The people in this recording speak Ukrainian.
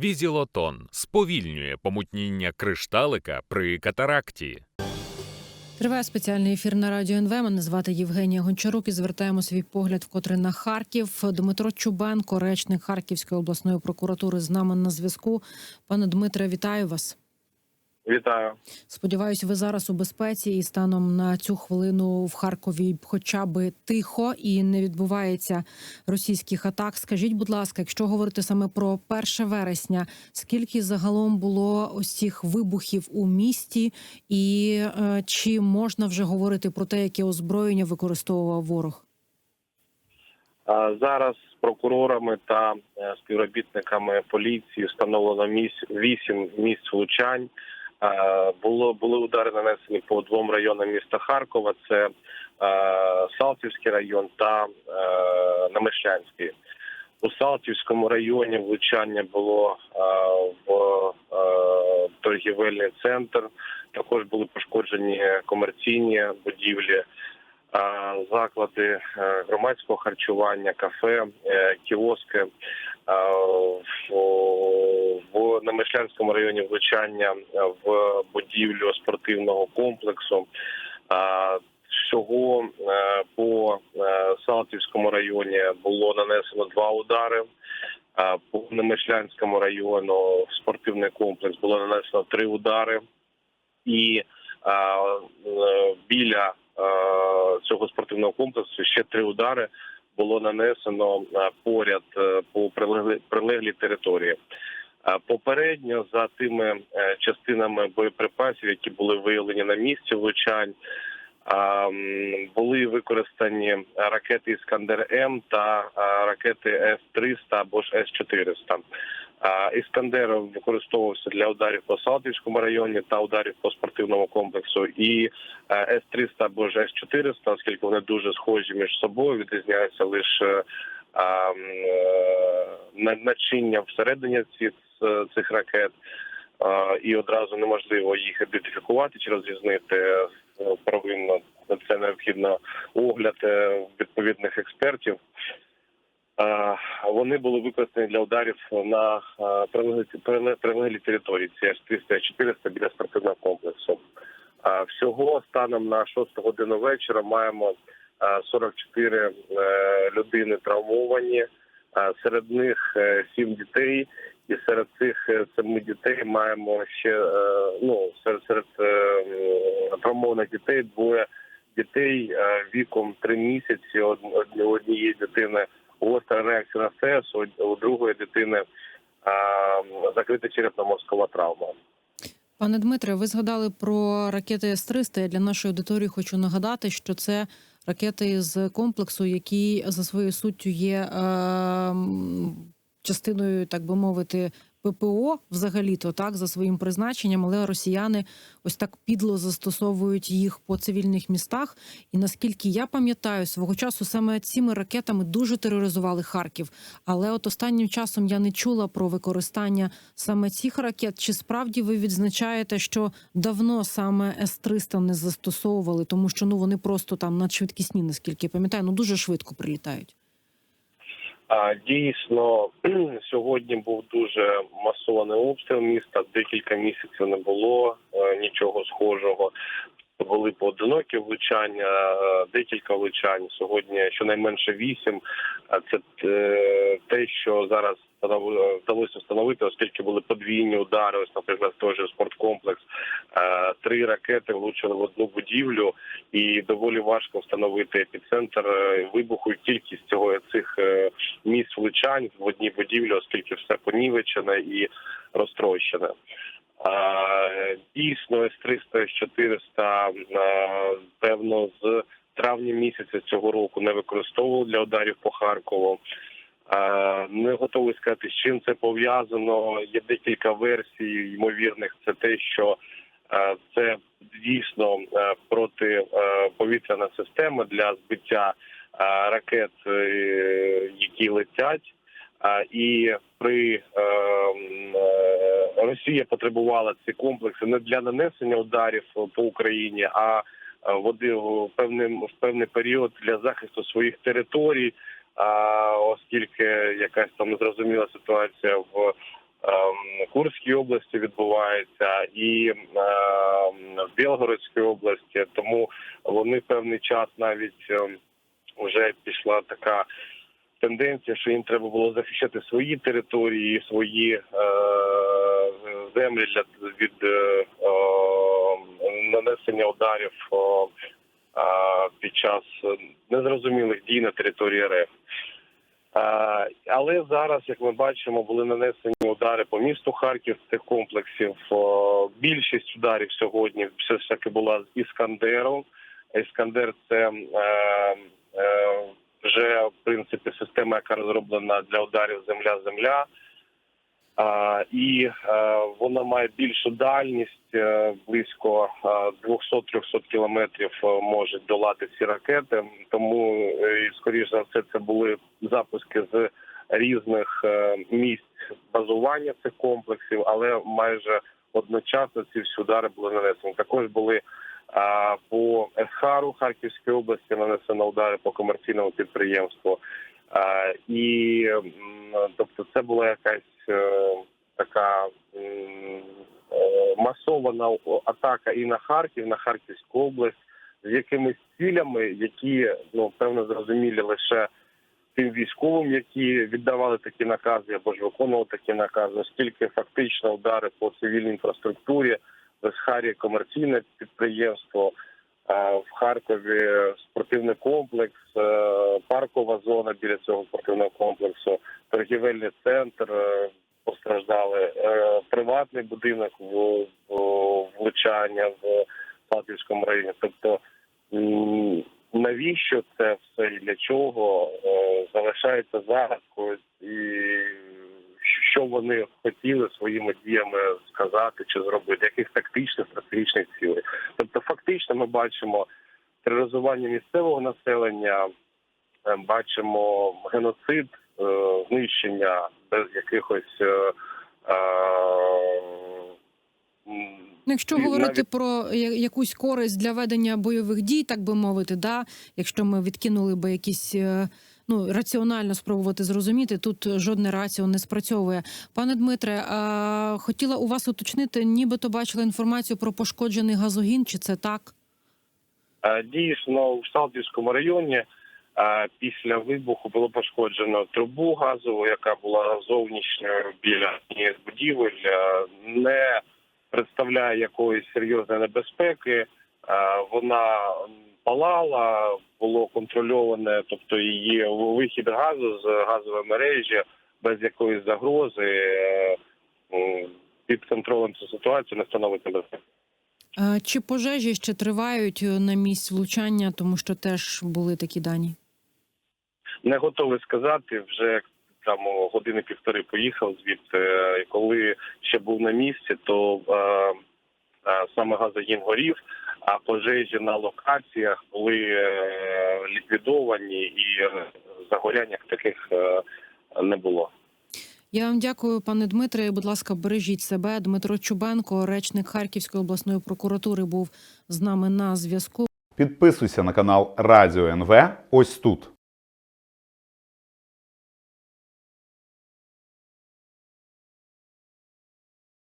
Візілотон сповільнює помутніння кришталика при катаракті. Триває спеціальний ефір на радіо НВ. Мене звати Євгенія Гончарук і звертаємо свій погляд вкотре на Харків. Дмитро Чубенко, речник Харківської обласної прокуратури, з нами на зв'язку. Пане Дмитре, вітаю вас. Вітаю. Сподіваюсь, ви зараз у безпеці і станом на цю хвилину в Харкові хоча би тихо і не відбувається російських атак. Скажіть, будь ласка, якщо говорити саме про 1 вересня, скільки загалом було ось цих вибухів у місті, і е, чи можна вже говорити про те, яке озброєння використовував ворог? Зараз прокурорами та е, співробітниками поліції встановлено місць вісім місць влучань. Е, Було були удари нанесені по двом районам міста Харкова: це е, Салтівський район та е, Намишлянський. У Салтівському районі влучання було е, в е, торгівельний центр. Також були пошкоджені комерційні будівлі. е, заклади е, громадського харчування, кафе, е, кіоски. Е, В, Намишлянському районі влучання в будівлю спортивного комплексу. Е, Всього е, по е, Салтівському районі було нанесено два удари. Е, По Немишлянському району в спортивний комплекс було нанесено три удари, і е, е, біля е, цього спортивного комплексу ще три удари було нанесено е, поряд е, по прилеглій, території. Е, Попередньо за тими частинами боєприпасів, які були виявлені на місці влучань, були використані ракети Іскандер М та ракети С-300 або ж С-400. А, Іскандер використовувався для ударів по Салтівському районі та ударів по спортивному комплексу. І е, С-300 або ж С-400, оскільки вони дуже схожі між собою, відрізняються лише е, на- начиння всередині цих, цих ракет. І одразу неможливо їх ідентифікувати чи розрізнити е, провинно. Це необхідно огляд е, відповідних експертів. Е, Вони були використані для ударів на е, прилеглі, території. Це С-300 400 біля спортивного комплексу. Е, Всього станом на 6 годину вечора маємо е, 44 е, людини травмовані. Серед них 7 дітей, і серед цих е, семи дітей маємо ще ну серед серед травмованих дітей двоє дітей віком 3 місяці. Од- од- однієї дитини гостра реакція на стрес, у- другої дитини закрита черепно-мозкова травма. Пане Дмитре, ви згадали про ракети С-300. Я для нашої аудиторії хочу нагадати, що це ракети з комплексу, який за своєю суттю є е, частиною, так би мовити, ППО взагалі-то так за своїм призначенням, але росіяни ось так підло застосовують їх по цивільних містах. І наскільки я пам'ятаю, свого часу саме цими ракетами дуже тероризували Харків. Але от останнім часом я не чула про використання саме цих ракет. Чи справді ви відзначаєте, що давно саме С-300 не застосовували, тому що ну вони просто там надшвидкісні, наскільки я пам'ятаю, ну дуже швидко прилітають. А, Дійсно, сьогодні був дуже масований обстріл міста. Декілька місяців не було е, нічого схожого. Були поодинокі влучання, е, декілька влучань. Сьогодні щонайменше вісім. Це е, те, що зараз вдалося встановити, оскільки були подвійні удари. Ось, наприклад, той же спорткомплекс. Е, Три ракети влучили в одну будівлю, і доволі важко встановити епіцентр е, вибуху і кількість цього цих е, місць влучань в одній будівлі, оскільки все понівечене і розтрощене. Дійсно, С-300, С-400, е, певно, з травня місяця цього року не використовували для ударів по Харкову. Не готовий сказати, з чим це пов'язано. Є декілька версій ймовірних. Це те, що це дійсно е, протиповітряна система для збиття ракет, е, які летять. І при е, е, Росія потребувала ці комплекси не для нанесення ударів по Україні, а е, в певний в певний період для захисту своїх територій. Оскільки якась там незрозуміла ситуація в е, Курській області відбувається, і е, в Білгородській області. Тому вони певний час навіть вже пішла така тенденція, що їм треба було захищати свої території, свої е, землі для від е, нанесення ударів е, під час незрозумілих дій на території РФ. Але зараз, як ми бачимо, були нанесені удари по місту Харків цих комплексів. Більшість ударів сьогодні все ж таки була з Іскандеру. Іскандер це е, е, вже в принципі система, яка розроблена для ударів земля-земля. А, і е, вона має більшу дальність, е, близько е, 200-300 кілометрів е, можуть долати ці ракети. Тому, і, скоріш за все, це були запуски з різних місць базування цих комплексів, але майже одночасно ці всі удари були нанесені. Також були а, по Есхару Харківської області нанесено удари по комерційному підприємству. І тобто, це була якась е, така е, масована атака і на Харків, на Харківську область з якимись цілями, які ну певно зрозумілі лише тим військовим, які віддавали такі накази або ж виконували такі накази, оскільки фактично удари по цивільній інфраструктурі в Есхарі комерційне підприємство. е, В Харкові спортивний комплекс, е, паркова зона біля цього спортивного комплексу, торгівельний центр е, постраждали, приватний будинок влучання в Салтівському районі. Тобто навіщо це все і для чого залишається і що вони хотіли своїми діями сказати чи зробити, яких тактичних стратегічних цілей. Тобто, фактично, ми бачимо тероризування місцевого населення, е, бачимо геноцид, е, знищення без якихось. е, Ну, Якщо говорити навіть- про якусь користь для ведення бойових дій, так би мовити, да, якщо ми відкинули би якісь. Ну, раціонально спробувати зрозуміти, тут жодне раціо не спрацьовує. Пане Дмитре, а, хотіла у вас уточнити, нібито бачила інформацію про пошкоджений газогін, чи це так? Е, Дійсно, в Салтівському районі е, після вибуху було пошкоджено трубу газову, яка була зовнішньою біля будівель, е, не представляє якоїсь серйозної небезпеки. Вона палала, було контрольоване, тобто її вихід газу з газової мережі без якоїсь загрози. е, Під контролем цю ситуацію не становить небезпеки. Е, Чи пожежі ще тривають е, на місць влучання, тому що теж були такі дані? Не готовий сказати. Вже там години півтори поїхав звідти. Коли ще був на місці, то е, саме газогін горів, а пожежі на локаціях були е, ліквідовані і е, загорянь як таких е, не було. Я вам дякую, пане Дмитре. Будь ласка, бережіть себе. Дмитро Чубенко, речник Харківської обласної прокуратури, був з нами на зв'язку. Підписуйся на канал Радіо НВ ось тут.